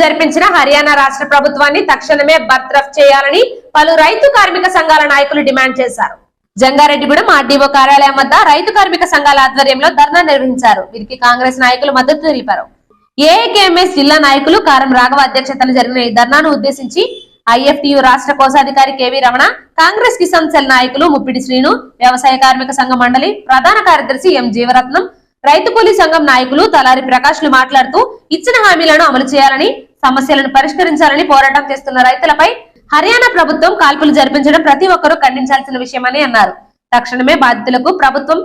జరిపించిన హర్యానా రాష్ట్ర ప్రభుత్వాన్ని తక్షణమే బర్తరఫ్ చేయాలని పలు రైతు కార్మిక సంఘాల నాయకులు డిమాండ్ చేశారు. జంగారెడ్డిగూడెం ఆర్డీఓ కార్యాలయం వద్ద రైతు కార్మిక సంఘాల ఆధ్వర్యంలో ధర్నా నిర్వహించారు. వీరికి కాంగ్రెస్ నాయకులు మద్దతు తెలిపారు. ఏఐకేఎంఎస్ జిల్లా నాయకులు కారం రాఘవ అధ్యక్షతన జరిగిన ఈ ధర్నాను ఉద్దేశించి ఐఎఫ్టియు రాష్ట్ర కోశాధికారి కేవీ రమణ కాంగ్రెస్ కిసాన్ సెల్ నాయకులు ముప్పిడి శ్రీను వ్యవసాయ కార్మిక సంఘ మండలి ప్రధాన కార్యదర్శి ఎం జీవరత్నం రైతు కూలీ సంఘం నాయకులు తలారి ప్రకాష్లు మాట్లాడుతూ ఇచ్చిన హామీలను అమలు చేయాలని సమస్యలను పరిష్కరించాలని పోరాటం చేస్తున్న రైతులపై హర్యానా ప్రభుత్వం కాల్పులు జరిపించడం ప్రతి ఒక్కరూ ఖండించాల్సిన విషయమని అన్నారు. తక్షణమే బాధితులకు ప్రభుత్వం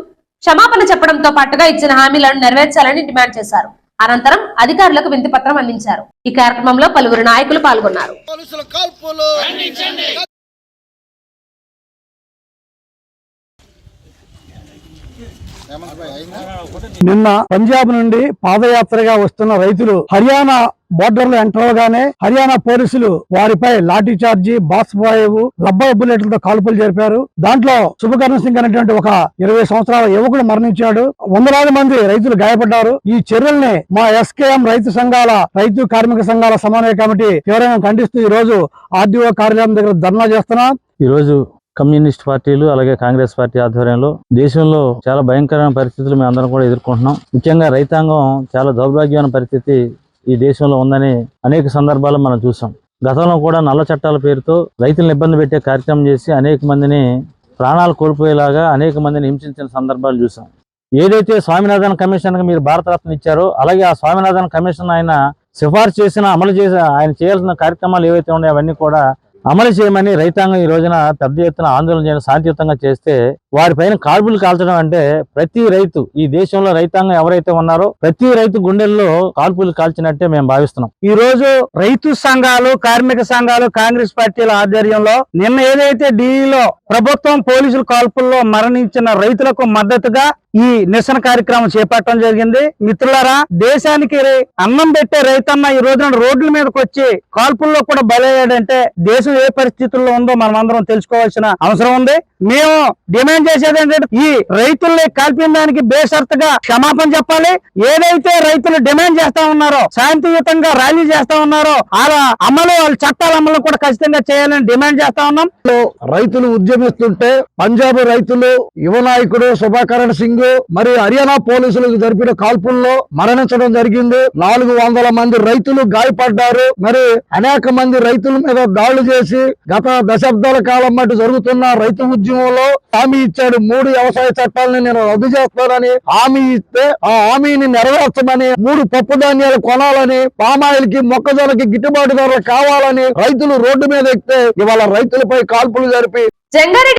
క్షమాపణ చెప్పడంతో పాటుగా ఇచ్చిన హామీలను నెరవేర్చాలని డిమాండ్ చేశారు. అనంతరం అధికారులకు వింతి పత్రం అందించారు. ఈ కార్యక్రమంలో పలువురు నాయకులు పాల్గొన్నారు పోలీసుల కాల్పులు హేమంత్ భాయ్ అయిందా నిన్న పంజాబ్ నుండి పాదయాత్రగా వస్తున్న రైతులు హర్యానా బోర్డర్లు ఎంటర్ అవగానే హర్యానా పోలీసులు వారిపై లాఠీ చార్జీ బాస్బాయేవ్ రబ్బర్ బుల్లెట్లతో కాల్పులు జరిపారు. దాంట్లో శుభకర్ణ సింగ్ అనేటువంటి ఒక ఇరవై సంవత్సరాల యువకుడు మరణించాడు. వందలాది మంది రైతులు గాయపడ్డారు. ఈ చర్యల్ని మా ఎస్కేఎం రైతు సంఘాల రైతు కార్మిక సంఘాల సమన్వయ కమిటీ తీవ్రంగా ఖండిస్తూ ఈ రోజు ఆర్డీఓ కార్యాలయం దగ్గర ధర్నా చేస్తున్నాం. రోజు కమ్యూనిస్ట్ పార్టీలు అలాగే కాంగ్రెస్ పార్టీ ఆధ్వర్యంలో దేశంలో చాలా భయంకరమైన పరిస్థితులు మేము అందరం కూడా ఎదుర్కొంటున్నాం. ముఖ్యంగా రైతాంగం చాలా దౌర్భాగ్యమైన పరిస్థితి ఈ దేశంలో ఉందని అనేక సందర్భాల్లో మనం చూసాం. గతంలో కూడా నల్ల చట్టాల పేరుతో రైతులను ఇబ్బంది పెట్టే కార్యక్రమం చేసి అనేక మందిని ప్రాణాలు కోల్పోయేలాగా అనేక మందిని హింసించిన సందర్భాలు చూసాం. ఏదైతే స్వామినాథన్ కమిషన్కి మీరు భారతరత్న ఇచ్చారో అలాగే ఆ స్వామినాథన్ కమిషన్ ఆయన సిఫార్సు చేసిన అమలు చేసిన ఆయన చేయాల్సిన కార్యక్రమాలు ఏవైతే ఉన్నాయో అవన్నీ కూడా అమలు చేయమని రైతాంగం ఈ రోజున పెద్ద ఎత్తున ఆందోళన చేయడం శాంతియుతంగా చేస్తే వారిపైన కాల్పులు కాల్చడం అంటే ప్రతి రైతు ఈ దేశంలో రైతాంగం ఎవరైతే ఉన్నారో ప్రతి రైతు గుండెల్లో కాల్పులు కాల్చినట్టే మేము భావిస్తున్నాం. ఈ రోజు రైతు సంఘాలు కార్మిక సంఘాలు కాంగ్రెస్ పార్టీల ఆధ్వర్యంలో నిన్న ఏదైతే ఢిల్లీలో ప్రభుత్వం పోలీసుల కాల్పుల్లో మరణించిన రైతులకు మద్దతుగా ఈ నిరసన కార్యక్రమం చేపట్టడం జరిగింది. మిత్రులారా దేశానికి అన్నం పెట్టే రైతన్న ఈ రోజున రోడ్ల మీదకి వచ్చి కాల్పుల్లో కూడా బలయ్యాడంటే దేశం ఏ పరిస్థితుల్లో ఉందో మనం అందరం తెలుసుకోవాల్సిన అవసరం ఉంది. మేము డిమాండ్ చేసేది ఏంటంటే ఈ రైతుల్ని కలిపిన దానికి బేషరతుగా క్షమాపణ చెప్పాలి. ఏదైతే రైతులు డిమాండ్ చేస్తా ఉన్నారో శాంతియుతంగా ర్యాలీ చేస్తా ఉన్నారో ఆ అమలు వాళ్ళ చట్టాల అమలు కూడా ఖచ్చితంగా చేయాలని డిమాండ్ చేస్తా ఉన్నాం. రైతులు ఉద్యమిస్తుంటే పంజాబ్ రైతులు యువ నాయకుడు శుభాకరణ్ సింగ్ మరియు హర్యానా పోలీసులకు జరిపిన కాల్పుల్లో మరణించడం జరిగింది. నాలుగు వందల మంది రైతులు గాయపడ్డారు. మరి అనేక మంది రైతుల మీద దాడులు చేసి గత దశాబ్దాల కాలం మటు జరుగుతున్న రైతు ఉద్యమం ఉద్యమంలో హామీ ఇచ్చాడు. మూడు వ్యవసాయ చట్టాలను నేను రద్దు చేస్తానని హామీ ఇస్తే ఆ హామీని నెరవేర్చమని మూడు పప్పు ధాన్యాలు కొనాలని పామాయిల్కి మొక్కజొన్నకి గిట్టుబాటు ధరలు కావాలని రైతులు రోడ్డు మీద ఎక్కితే ఇవాళ రైతులపై కాల్పులు జరిపి జంగారెడ్డి